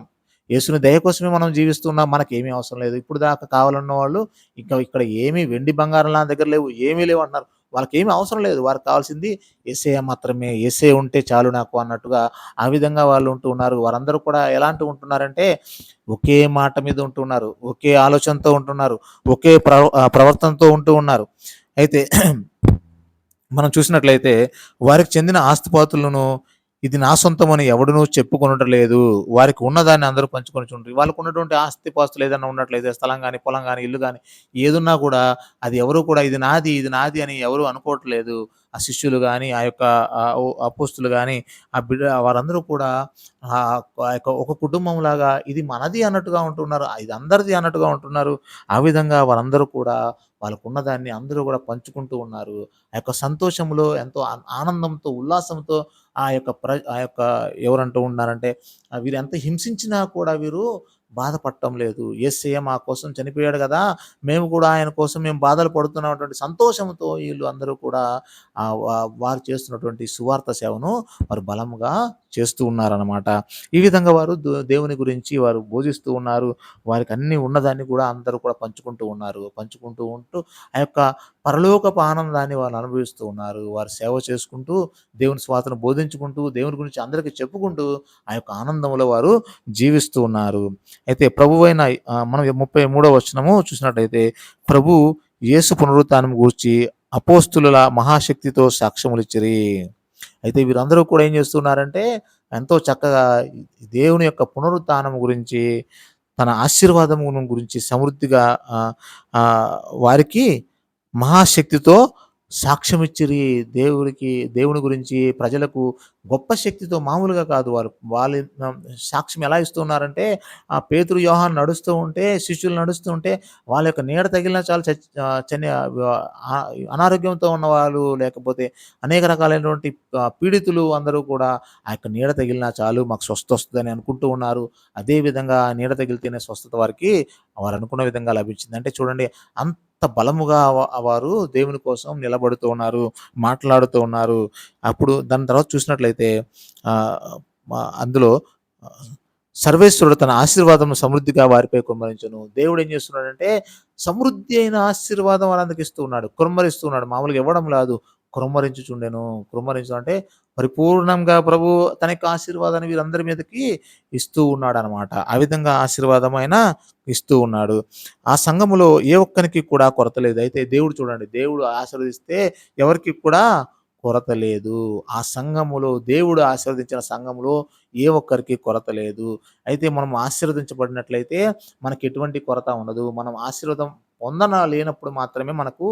యేసుని దయ కోసమే మనం జీవిస్తున్నాం. మనకేమీ అవసరం లేదు. ఇప్పుడు దాకా కావాలన్న వాళ్ళు ఇంకా ఇక్కడ ఏమి వెండి, బంగారం నా దగ్గర లేవు. ఏమీ లేవు అంటున్నారు. ఏమీ అవసరం లేదు. వారికి కావాల్సింది యేసయ్య మాత్రమే. యేసయ్య ఉంటే చాలు నాకు అన్నట్టుగా ఆ విధంగా వాళ్ళు ఉంటూ ఉన్నారు. వారందరూ కూడా ఎలాంటి ఉంటున్నారంటే ఒకే మాట మీద ఉంటున్నారు. ఒకే ఆలోచనతో ఉంటున్నారు. ఒకే ప్రవ ప్రవర్తనతో ఉంటూ ఉన్నారు. అయితే మనం చూసినట్లయితే వారికి చెందిన ఆస్తిపాతులను ఇది నా సొంతమని ఎవడనూ చెప్పుకొనుట లేదు. వారికి ఉన్నదాన్ని అందరూ పంచుకొని చుంటారు వాళ్ళకు ఉన్నటువంటి ఆస్తి ఆస్తిపాస్తులు ఏదైనా ఉన్నట్లయితే స్థలం కానీ పొలం కానీ ఇల్లు కానీ ఏదున్నా కూడా అది ఎవరు కూడా ఇది నాది, ఇది నాది అని ఎవరు అనుకోవట్లేదు. ఆ శిష్యులు కానీ ఆ యొక్క అపోస్తులు కానీ ఆ బిడ్డ వారందరూ కూడా ఆ యొక్క ఒక కుటుంబంలాగా ఇది మనది అన్నట్టుగా ఉంటున్నారు. ఇది అందరిది అన్నట్టుగా ఉంటున్నారు. ఆ విధంగా వారందరూ కూడా వాళ్ళకున్నదాన్ని అందరూ కూడా పంచుకుంటూ ఉన్నారు. ఆ యొక్క సంతోషంలో ఎంతో ఆ ఆనందంతో, ఉల్లాసంతో ఆ యొక్క ప్ర ఆ యొక్క ఎవరంటూ ఉన్నారంటే వీరు ఎంత హింసించినా కూడా వీరు బాధపడటం లేదు. యేసయ్య మా కోసం చనిపోయాడు కదా మేము కూడా ఆయన కోసం మేము బాధలు పడుతున్నటువంటి సంతోషంతో వీళ్ళు అందరూ కూడా వారు చేస్తున్నటువంటి సువార్త సేవను వారు బలంగా చేస్తూ ఉన్నారనమాట. ఈ విధంగా వారు దేవుని గురించి వారు బోధిస్తూ ఉన్నారు. వారికి అన్ని ఉన్నదాన్ని కూడా అందరూ కూడా పంచుకుంటూ ఉన్నారు. పంచుకుంటూ ఉంటూ ఆ యొక్క పరలోకపు ఆనందాన్ని వారు అనుభవిస్తూ ఉన్నారు. వారు సేవ చేసుకుంటూ, దేవుని స్వాతను బోధించుకుంటూ, దేవుని గురించి అందరికీ చెప్పుకుంటూ ఆ యొక్క ఆనందంలో వారు జీవిస్తూ ఉన్నారు. అయితే ప్రభువైన మనం మనం 33వ వచనము చూసినట్టయితే ప్రభు యేసు పునరుత్నం గూర్చి అపోస్తుల మహాశక్తితో సాక్ష్యములిచ్చిరి. అయితే వీరందరూ కూడా ఏం చేస్తున్నారంటే ఎంతో చక్కగా దేవుని యొక్క పునరుత్నం గురించి, తన ఆశీర్వాదం గురించి సమృద్ధిగా వారికి మహాశక్తితో సాక్ష్యమిచ్చిరి. దేవుడికి దేవుని గురించి ప్రజలకు గొప్ప శక్తితో మామూలుగా కాదు వారు. వాళ్ళు సాక్ష్యం ఎలా ఇస్తున్నారంటే ఆ పేతురు, యోహాను నడుస్తూ ఉంటే, శిష్యులు నడుస్తూ ఉంటే వాళ్ళ యొక్క నీడ తగిలినా చాలు చని అనారోగ్యంతో అనారోగ్యంతో ఉన్నవాళ్ళు లేకపోతే అనేక రకాలైనటువంటి పీడితులు అందరూ కూడా ఆ యొక్క నీడ తగిలినా చాలు మాకు స్వస్థ వస్తుందని అనుకుంటూ ఉన్నారు. అదేవిధంగా నీడ తగిలితేనే స్వస్థత వారికి వారు అనుకున్న విధంగా లభించింది. అంటే చూడండి అంత బలముగా వారు దేవుని కోసం నిలబడుతూ ఉన్నారు. మాట్లాడుతూ ఉన్నారు. అప్పుడు దాని తర్వాత చూసినట్లయితే అందులో సర్వేశ్వరుడు తన ఆశీర్వాదం సమృద్ధిగా వారిపై కుమ్మరించను దేవుడు ఏం చేస్తున్నాడంటే సమృద్ధి అయిన ఆశీర్వాదం వాళ్ళందరికి ఇస్తూ ఉన్నాడు. కుమ్మరిస్తూ ఉన్నాడు. మామూలుగా ఇవ్వడం లేదు కుమ్మరించుచుండెను. కుమ్మరించు అంటే పరిపూర్ణంగా ప్రభు తన యొక్క ఆశీర్వాదాన్ని వీరందరి మీదకి ఇస్తూ ఉన్నాడనమాట. ఆ విధంగా ఆశీర్వాదం ఇస్తూ ఉన్నాడు. ఆ సంఘములో ఏ ఒక్కరికి కూడా కొరత లేదు. అయితే దేవుడు చూడండి దేవుడు ఆశీర్వదిస్తే ఎవరికి కూడా కొరత లేదు. ఆ సంఘములో దేవుడు ఆశీర్వదించిన సంఘములో ఏ ఒక్కరికి కొరత లేదు. అయితే మనం ఆశీర్వదించబడినట్లయితే మనకి ఎటువంటి కొరత ఉండదు. మనం ఆశీర్వాదం పొందన లేనప్పుడు మాత్రమే మనకు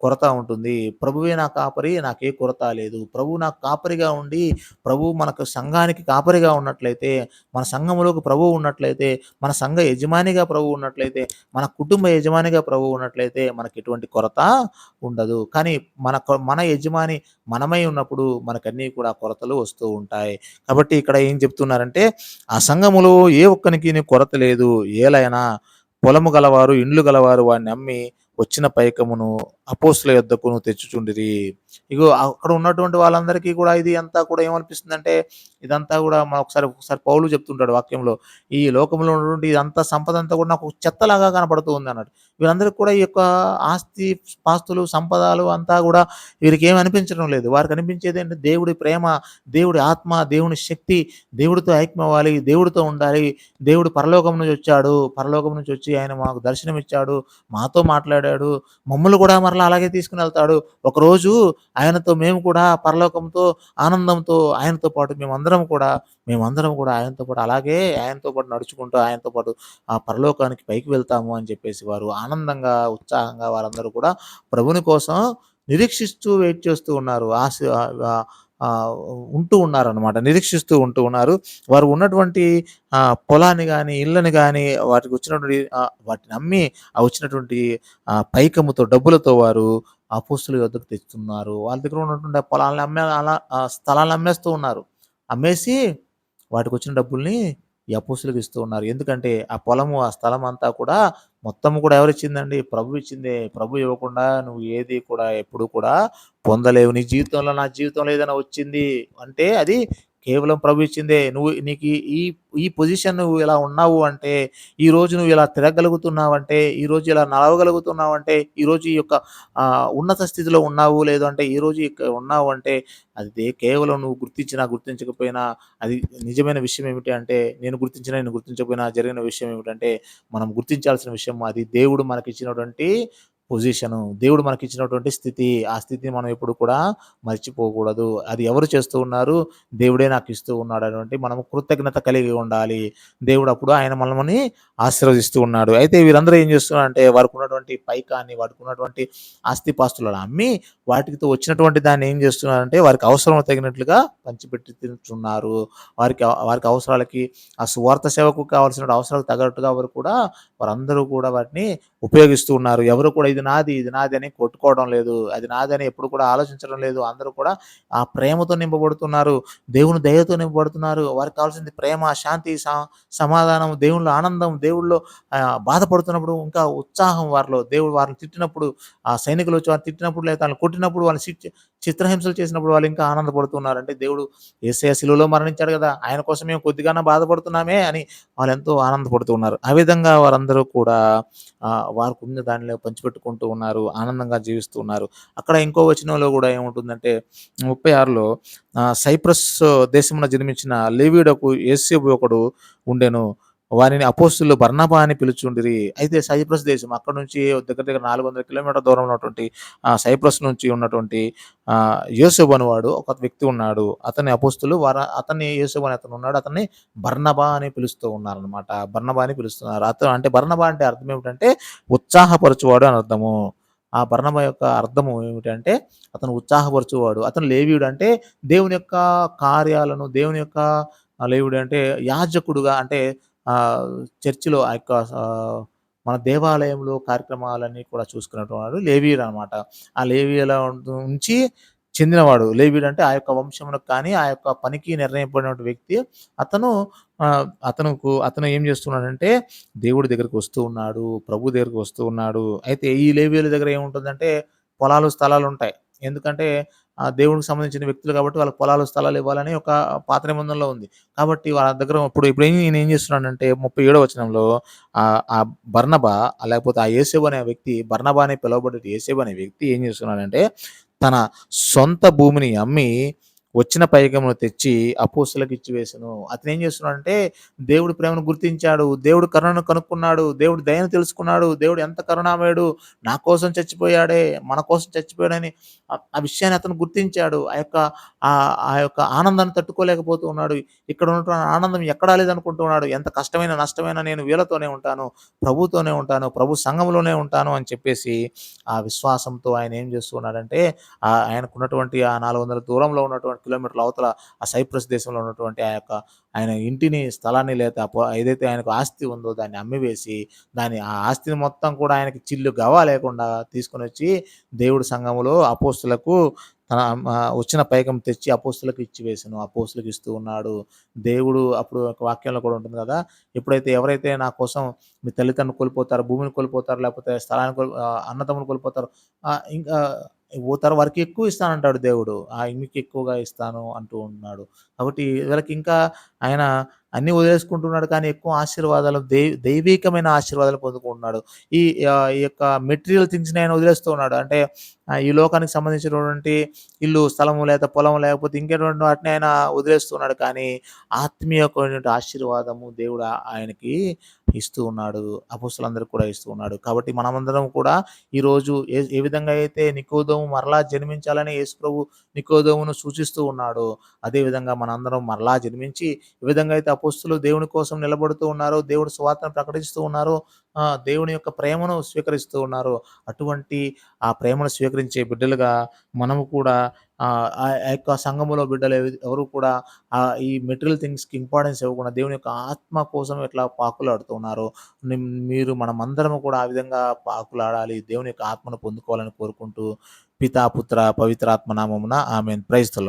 కొరత ఉంటుంది. ప్రభువే నా కాపరి నాకే కొరత లేదు. ప్రభువు నాకు కాపరిగా ఉండి, ప్రభు మనకు సంఘానికి కాపరిగా ఉన్నట్లయితే, మన సంఘములోకి ప్రభువు ఉన్నట్లయితే, మన సంఘ యజమానిగా ప్రభువు ఉన్నట్లయితే, మన కుటుంబ యజమానిగా ప్రభువు ఉన్నట్లయితే మనకి ఎటువంటి కొరత ఉండదు. కానీ మన మన యజమాని మనమై ఉన్నప్పుడు మనకన్నీ కూడా కొరతలు వస్తూ ఉంటాయి. కాబట్టి ఇక్కడ ఏం చెప్తున్నారంటే ఆ సంఘములో ఏ ఒక్కనికి కొరత లేదు. ఏలైనా పొలము గలవారు, ఇండ్లు గలవారు వారిని అమ్మి వచ్చిన పైకమును అపోస్తుల యొద్దకును తెచ్చుచుండిరి. ఇగో అక్కడ ఉన్నటువంటి వాళ్ళందరికీ కూడా ఇది అంతా కూడా ఏమనిపిస్తుందంటే ఇదంతా కూడా మన ఒకసారి ఒకసారి పౌలు చెప్తుంటాడు వాక్యంలో. ఈ లోకంలో ఉన్నటువంటి ఇదంతా సంపద అంతా కూడా నాకు చెత్తలాగా కనపడుతూ అన్నట్టు వీళ్ళందరికీ కూడా ఈ యొక్క ఆస్తి, పాస్తులు, సంపదలు అంతా కూడా వీరికేమి అనిపించడం లేదు. వారికి అనిపించేది అనిపించేదేంటి దేవుడి ప్రేమ, దేవుడి ఆత్మ, దేవుని శక్తి, దేవుడితో ఐక్యమవ్వాలి, దేవుడితో ఉండాలి. దేవుడు పరలోకం నుంచి వచ్చాడు. పరలోకం నుంచి వచ్చి ఆయన మాకు దర్శనం ఇచ్చాడు మాతో మాట్లాడాడు. మమ్మల్ని కూడా మరలా అలాగే తీసుకుని వెళ్తాడు ఒకరోజు ఆయనతో మేము కూడా పరలోకంతో, ఆనందంతో ఆయనతో పాటు మేమందరం కూడా మేమందరం కూడా ఆయనతో పాటు అలాగే ఆయనతో పాటు నడుచుకుంటూ ఆయనతో పాటు ఆ పరలోకానికి పైకి వెళ్తాము అని చెప్పేసి వారు ఆనందంగా, ఉత్సాహంగా వారందరూ కూడా ప్రభుని కోసం నిరీక్షిస్తూ వెయిట్ చేస్తూ ఉన్నారు. ఆశ ఉంటూ ఉన్నారనమాట. నిరీక్షిస్తూ ఉంటూ ఉన్నారు. వారు ఉన్నటువంటి పొలాన్ని కానీ ఇళ్ళని కానీ వాటికి వచ్చినటువంటి వాటిని అమ్మి ఆ వచ్చినటువంటి పైకముతో డబ్బులతో వారు అపోస్తుల యొద్దకు తెస్తున్నారు. వాళ్ళ దగ్గర ఉన్నటువంటి పొలాలను అమ్మే అలా స్థలాలను అమ్మేస్తూ ఉన్నారు. అమ్మేసి వాటికి వచ్చిన డబ్బుల్ని ఈ అపోసులకు ఇస్తూ ఉన్నారు. ఎందుకంటే ఆ పొలము, ఆ స్థలం అంతా కూడా మొత్తం కూడా ఎవరిచ్చిందండి? ప్రభు ఇచ్చిందే. ప్రభు ఇవ్వకుండా నువ్వు ఏది కూడా ఎప్పుడు కూడా పొందలేవు. నీ జీవితంలో, నా జీవితంలో ఏదైనా వచ్చింది అంటే అది కేవలం ప్రభు ఇచ్చిందే. నువ్వు నీకు ఈ ఈ పొజిషన్ నువ్వు ఇలా ఉన్నావు అంటే, ఈరోజు నువ్వు ఇలా తిరగగలుగుతున్నావంటే, ఈరోజు ఇలా నడవగలుగుతున్నావు అంటే ఈరోజు ఈ యొక్క ఉన్నత స్థితిలో ఉన్నావు లేదు అంటే ఈరోజు ఇక్కడ ఉన్నావు అంటే అది కేవలం నువ్వు గుర్తించినా, గుర్తించకపోయినా అది నిజమైన విషయం ఏమిటి అంటే నేను గుర్తించినా, నేను గుర్తించకపోయినా జరిగిన విషయం ఏమిటంటే మనం గుర్తించాల్సిన విషయం అది దేవుడు మనకిచ్చినటువంటి పొజిషను. దేవుడు మనకి ఇచ్చినటువంటి స్థితి. ఆ స్థితిని మనం ఎప్పుడు కూడా మర్చిపోకూడదు. అది ఎవరు చేస్తూ ఉన్నారు? దేవుడే నాకు ఇస్తూ ఉన్నాడు అటువంటి మనము కృతజ్ఞత కలిగి ఉండాలి. దేవుడు అప్పుడు ఆయన మనమని ఆశీర్వదిస్తూ ఉన్నాడు. అయితే వీరందరూ ఏం చేస్తున్నారంటే వారికి ఉన్నటువంటి పైకాన్ని, వారికున్నటువంటి ఆస్తిపాస్తులను అమ్మి వాటితో వచ్చినటువంటి దాన్ని ఏం చేస్తున్నారంటే వారికి అవసరం తగినట్లుగా పంచిపెట్టి తింటున్నారు వారికి వారికి అవసరాలకి ఆ సువార్త సేవకు కావాల్సిన అవసరాలు తగ్గట్టుగా వారు కూడా వారందరూ కూడా వాటిని ఉపయోగిస్తూ ఉన్నారు. ఎవరు కూడా ఇది ఇది నాది, ఇది నాది అని కొట్టుకోవడం లేదు. అది నాదని ఎప్పుడు కూడా ఆలోచించడం లేదు. అందరూ కూడా ఆ ప్రేమతో నింపబడుతున్నారు. దేవుని దయతో నింపబడుతున్నారు. వారికి కావాల్సింది ప్రేమ, శాంతి, స సమాధానం, దేవుళ్ళు ఆనందం, దేవుళ్ళు బాధపడుతున్నప్పుడు ఇంకా ఉత్సాహం వారిలో. దేవుడు వారిని తిట్టినప్పుడు ఆ సైనికులు వచ్చి వారిని తిట్టినప్పుడు లేదా వాళ్ళని కొట్టినప్పుడు వాళ్ళని చిత్రహింసలు చేసినప్పుడు వాళ్ళు ఇంకా ఆనందపడుతున్నారు. అంటే దేవుడు యేసయ్య శిలువలో మరణించాడు కదా ఆయన కోసం మేము కొద్దిగానే బాధపడుతున్నామే అని వాళ్ళు ఎంతో ఆనందపడుతున్నారు ఆ విధంగా వారందరూ కూడా వారికి ఉన్న దానిలో పంచిపెట్టుకుంటూ ఉన్నారు. ఆనందంగా జీవిస్తూ ఉన్నారు. అక్కడ ఇంకో వచనంలో కూడా ఏముంటుందంటే ముప్పై ఆరులో సైప్రస్ దేశమున జన్మించిన లేవీడకు ఏసేబు ఒకడు ఉండెను. వారిని అపోస్తులు బర్ణబా అని పిలుచుండిరి. అయితే సైప్రస్ దేశం అక్కడి నుంచి దగ్గర దగ్గర 400 కిలోమీటర్ల దూరం ఉన్నటువంటి సైప్రస్ నుంచి ఉన్నటువంటి ఆహ్, అనేవాడు ఒక వ్యక్తి ఉన్నాడు. అతని అపోస్తులు వార అతని యోసేపు అని అతను ఉన్నాడు. అతన్ని బర్ణబా అని పిలుస్తూ ఉన్నారనమాట. బర్ణబా అని పిలుస్తున్నారు. అతను అంటే బర్ణబా అంటే అర్థం ఏమిటంటే ఉత్సాహపరచువాడు అని అర్థము. ఆ బర్ణబ యొక్క అర్థము ఏమిటంటే అతను ఉత్సాహపరచువాడు. అతను లేవీయుడు అంటే దేవుని యొక్క కార్యాలను దేవుని యొక్క లేవుడు అంటే యాజకుడుగా అంటే చర్చిలో ఆ యొక్క మన దేవాలయంలో కార్యక్రమాలన్నీ కూడా చూసుకున్నటువంటి లేవీయుడు అనమాట. ఆ లేవీయుల నుంచి చెందినవాడు. లేవీయుడు అంటే ఆ యొక్క వంశమునకు కానీ, ఆ యొక్క పనికి నిర్ణయింపబడినటువంటి వ్యక్తి. అతను అతనుకు అతను ఏం చేస్తున్నాడంటే దేవుడి దగ్గరికి వస్తూ ఉన్నాడు. ప్రభు దగ్గరికి వస్తూ ఉన్నాడు. అయితే ఈ లేవీయుల దగ్గర ఏముంటుందంటే పొలాలు, స్థలాలు ఉంటాయి ఎందుకంటే ఆహ్, దేవునికి సంబంధించిన వ్యక్తులు కాబట్టి వాళ్ళకి పొలాలు, స్థలాలు ఇవ్వాలని ఒక పాత నిబంధనలో ఉంది. కాబట్టి వాళ్ళ దగ్గర ఇప్పుడు ఇప్పుడు నేను ఏం చేస్తున్నాడంటే 37 వచనంలో ఆ బర్ణబ లేకపోతే ఆ ఏసేబు అనే వ్యక్తి బర్ణబ అని పిలువబడే ఏసేబు అనే వ్యక్తి ఏం చేస్తున్నాడంటే తన సొంత భూమిని అమ్మి వచ్చిన పైకమును తెచ్చి అపోస్తులకు ఇచ్చివేసెను. అతను ఏం చేస్తున్నాడంటే దేవుడు ప్రేమను గుర్తించాడు. దేవుడు కరుణను కనుక్కున్నాడు. దేవుడు దయను తెలుసుకున్నాడు. దేవుడు ఎంత కరుణామయుడు. నా కోసం చచ్చిపోయాడే, మన కోసం చచ్చిపోయాడని ఆ విషయాన్ని అతను గుర్తించాడు. ఆ యొక్క ఆ యొక్క ఆనందాన్ని తట్టుకోలేకపోతూ ఉన్నాడు. ఇక్కడ ఉన్నటువంటి ఆనందం ఎక్కడా లేదనుకుంటున్నాడు. ఎంత కష్టమైన, నష్టమైన నేను వీళ్ళతోనే ఉంటాను. ప్రభుతోనే ఉంటాను. ప్రభు సంఘంలోనే ఉంటాను అని చెప్పేసి ఆ విశ్వాసంతో ఆయన ఏం చేస్తున్నాడంటే ఆయనకున్నటువంటి ఆ 400 దూరంలో ఉన్నటువంటి కిలోమీటర్ల అవతల ఆ సైప్రస్ దేశంలో ఉన్నటువంటి ఆ యొక్క ఆయన ఇంటిని, స్థలాన్ని లేదా ఏదైతే ఆయనకు ఆస్తి ఉందో దాన్ని అమ్మివేసి, దాని ఆ ఆస్తిని మొత్తం కూడా ఆయనకి చిల్లు గవా లేకుండా తీసుకొనొచ్చి దేవుడి సంఘములో అపోస్తులకు తన వచ్చిన పైకం తెచ్చి అపోస్తులకు ఇచ్చివేసెను. అపోస్తులకు ఇస్తూ ఉన్నాడు. దేవుడు అప్పుడు ఒక వాక్యంలో కూడా ఉంటుంది కదా! ఎప్పుడైతే ఎవరైతే నా కోసం మీ తల్లిదండ్రులు కోల్పోతారో, భూమిని కోల్పోతారు లేకపోతే స్థలాన్ని కోల్ అన్నతమ్ములు అన్నదమ్ములు ఇంకా పోతారో వరకు ఎక్కువ ఇస్తానంటాడు దేవుడు. ఆ మీకు ఎక్కువగా ఇస్తాను అంటూ ఉన్నాడు. కాబట్టి వీళ్ళకి ఇంకా ఆయన అన్ని వదిలేసుకుంటున్నాడు కానీ ఎక్కువ ఆశీర్వాదాలు దై దైవీకమైన ఆశీర్వాదాలు పొందుకుంటున్నాడు. ఈ ఈ యొక్క మెటీరియల్ థింగ్స్‌ని ఆయన వదిలేస్తూ ఉన్నాడు. అంటే ఈ లోకానికి సంబంధించినటువంటి ఇల్లు, స్థలము లేదా పొలం లేకపోతే ఇంకెటువంటి వాటిని ఆయన వదిలేస్తున్నాడు. కానీ ఆత్మీయమైనటువంటి ఆశీర్వాదము దేవుడు ఆయనకి ఇస్తూ ఉన్నాడు. అపుస్తులందరికీ కూడా ఇస్తూ ఉన్నాడు. కాబట్టి మనమందరం కూడా ఈరోజు ఏ ఏ విధంగా అయితే నికోదోము మరలా జన్మించాలని యేసుప్రభు నికోదోమును సూచిస్తూ ఉన్నాడు అదేవిధంగా మనందరం మరలా జన్మించి, ఏ విధంగా అయితే అపుస్తులు దేవుని కోసం నిలబడుతూ ఉన్నారు. దేవుడు స్వార్థను ప్రకటిస్తూ ఉన్నారో దేవుని యొక్క ప్రేమను స్వీకరిస్తూ ఉన్నారు. అటువంటి ఆ ప్రేమను స్వీకరించే బిడ్డలుగా మనము కూడా ఆ యొక్క సంఘములో బిడ్డలు ఎవరు కూడా ఆ ఈ మెటీరియల్ థింగ్స్‌కి ఇంపార్టెన్స్ ఇవ్వకుండా దేవుని యొక్క ఆత్మ కోసం ఎట్లా పాకులాడుతున్నారు మీరు మనమందరము కూడా ఆ విధంగా పాకులాడాలి. దేవుని యొక్క ఆత్మను పొందుకోవాలని కోరుకుంటూ పితాపుత్ర పవిత్రాత్మ నామమున ఆమె ప్రైజ్ ద